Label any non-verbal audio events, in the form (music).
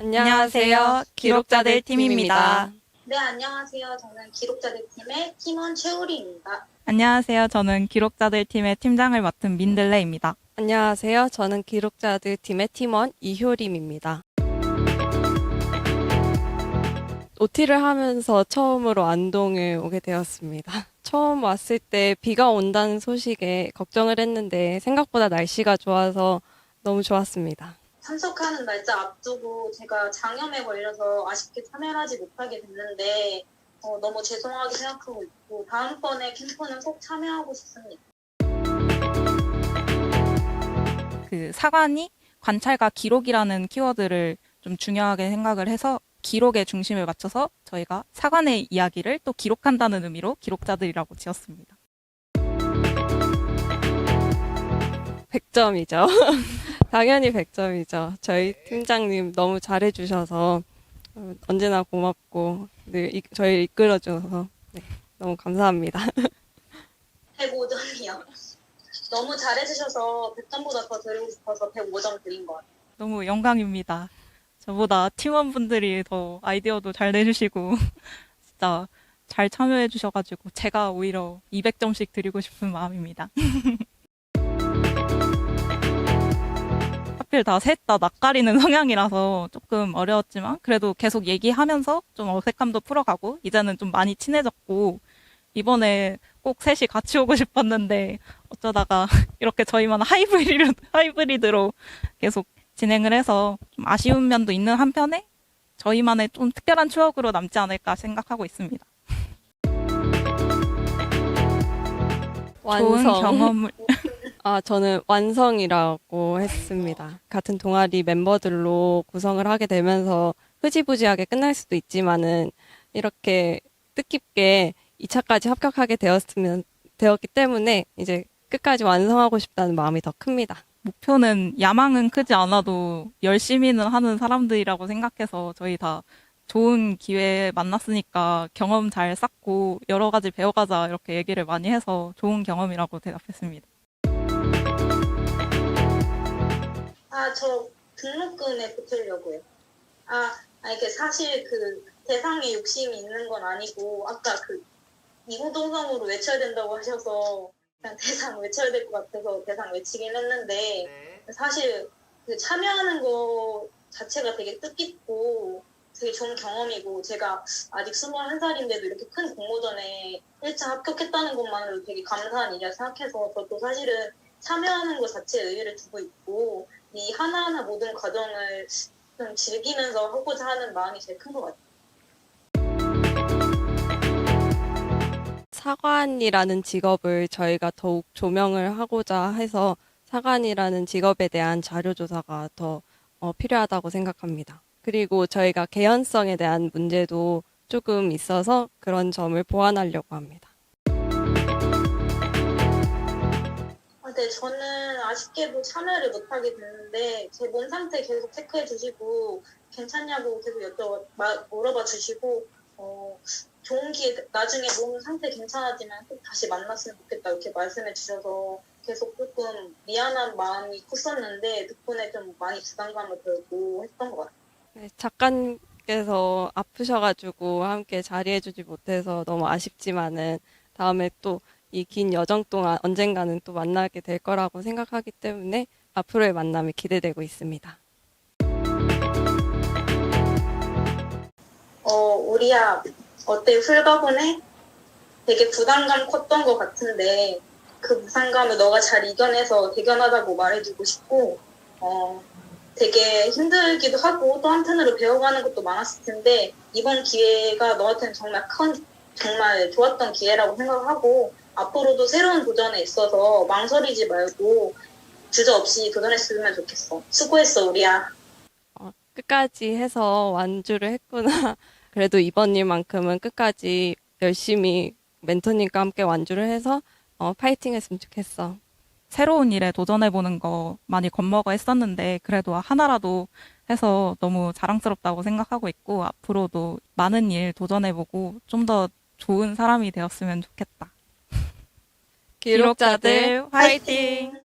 안녕하세요. 기록자들 팀입니다. 네, 안녕하세요. 저는 기록자들 팀의 팀원 최우리입니다. 안녕하세요. 저는 기록자들 팀의 팀장을 맡은 민들레입니다. 안녕하세요. 저는 기록자들 팀의 팀원 이효림입니다. OT를 하면서 처음으로 안동에 오게 되었습니다. (laughs) 처음 왔을 때 비가 온다는 소식에 걱정을 했는데 생각보다 날씨가 좋아서 너무 좋았습니다. 참석하는 날짜 앞두고 제가 장염에 걸려서 아쉽게 참여를 하지 못하게 됐는데 어, 너무 죄송하게 생각하고 있고 다음번에 캠프는 꼭 참여하고 싶습니다. 그 사관이 관찰과 기록이라는 키워드를 좀 중요하게 생각을 해서 기록에 중심을 맞춰서 저희가 사관의 이야기를 또 기록한다는 의미로 기록자들이라고 지었습니다. 100점이죠. (laughs) 당연히 100점이죠. 저희 팀장님 너무 잘해주셔서 어, 언제나 고맙고 늘 이- 저희를 이끌어줘서 네, 너무 감사합니다. (laughs) 105점이요. 너무 잘해주셔서 100점보다 더 드리고 싶어서 105점 드린 것 같아요. 너무 영광입니다. 저보다 팀원분들이 더 아이디어도 잘 내주시고 (laughs) 진짜 잘 참여해 주셔가지고 제가 오히려 200점씩 드리고 싶은 마음입니다. 하필 다 셋 다 낯가리는 (laughs) 성향이라서 조금 어려웠지만 그래도 계속 얘기하면서 좀 어색함도 풀어가고 이제는 좀 많이 친해졌고 이번에 꼭 셋이 같이 오고 싶었는데 어쩌다가 (laughs) 이렇게 저희만 하이브리드, (laughs) 하이브리드로 계속 진행을 해서 좀 아쉬운 면도 있는 한편에 저희만의 좀 특별한 추억으로 남지 않을까 생각하고 있습니다. 좋은 경험을 아, 저는 완성이라고 했습니다. 같은 동아리 멤버들로 구성을 하게 되면서 흐지부지하게 끝날 수도 있지만은 이렇게 뜻깊게 2차까지 합격하게 되었으면 되었기 때문에 이제 끝까지 완성하고 싶다는 마음이 더 큽니다. 목표는 야망은 크지 않아도 열심히는 하는 사람들이라고 생각해서 저희 다 좋은 기회에 만났으니까 경험 잘 쌓고 여러 가지 배워가자 이렇게 얘기를 많이 해서 좋은 경험이라고 대답했습니다. 아, 저 등록금에 붙으려고요. 아, 아, 이게 사실 그 대상에 욕심이 있는 건 아니고, 아까 그 이구동성으로 외쳐야 된다고 하셔서, 그냥 (laughs) 대상 외쳐야 될 것 같아서 대상 외치긴 했는데, 사실 그 참여하는 거 자체가 되게 뜻깊고, 되게 좋은 경험이고, 제가 아직 21살인데도 이렇게 큰 공모전에 1차 합격했다는 것만으로도 되게 감사한 일이라 생각해서, 저도 사실은 참여하는 것 자체에 의의를 두고 있고, 이 하나하나 모든 과정을 좀 즐기면서 하고자 하는 마음이 제일 큰 것 같아요. 사관이라는 직업을 저희가 더욱 조명을 하고자 해서 사관이라는 직업에 대한 자료조사가 더 어, 필요하다고 생각합니다. 그리고 저희가 개연성에 대한 문제도 조금 있어서 그런 점을 보완하려고 합니다. 아, 네, 저는 아쉽게도 참여를 못하게 됐는데 제 몸 상태 계속 체크해 주시고 괜찮냐고 계속 여쭤 마- 물어봐 주시고 어, 좋은 기회 나중에 몸 상태 괜찮아지면 꼭 다시 만났으면 좋겠다 이렇게 말씀해 주셔서 계속 조금 미안한 마음이 컸었는데 덕분에 좀 많이 부담감을 덜고 했던 것 같아요. 네, 작가님께서 아프셔가지고 함께 자리해주지 못해서 너무 아쉽지만은 다음에 또 이 긴 여정 동안 언젠가는 또 만나게 될 거라고 생각하기 때문에 앞으로의 만남이 기대되고 있습니다. 어, 우리야, 어때? 훌가분해? 되게 부담감 컸던 것 같은데, 그 부담감을 너가 잘 이겨내서 대견하다고 말해주고 싶고, 어, 되게 힘들기도 하고, 또 한편으로 배워가는 것도 많았을 텐데, 이번 기회가 너한테는 정말 큰, 정말 좋았던 기회라고 생각하고, 앞으로도 새로운 도전에 있어서 망설이지 말고, 주저없이 도전했으면 좋겠어. 수고했어, 우리야. 어, 끝까지 해서 완주를 했구나. (laughs) 그래도 이번 일만큼은 끝까지 열심히 멘토님과 함께 완주를 해서 어, 파이팅 했으면 좋겠어. 새로운 일에 도전해보는 거 많이 겁먹어 했었는데 그래도 하나라도 해서 너무 자랑스럽다고 생각하고 있고 앞으로도 많은 일 도전해보고 좀 더 좋은 사람이 되었으면 좋겠다. 기록자들 화이팅!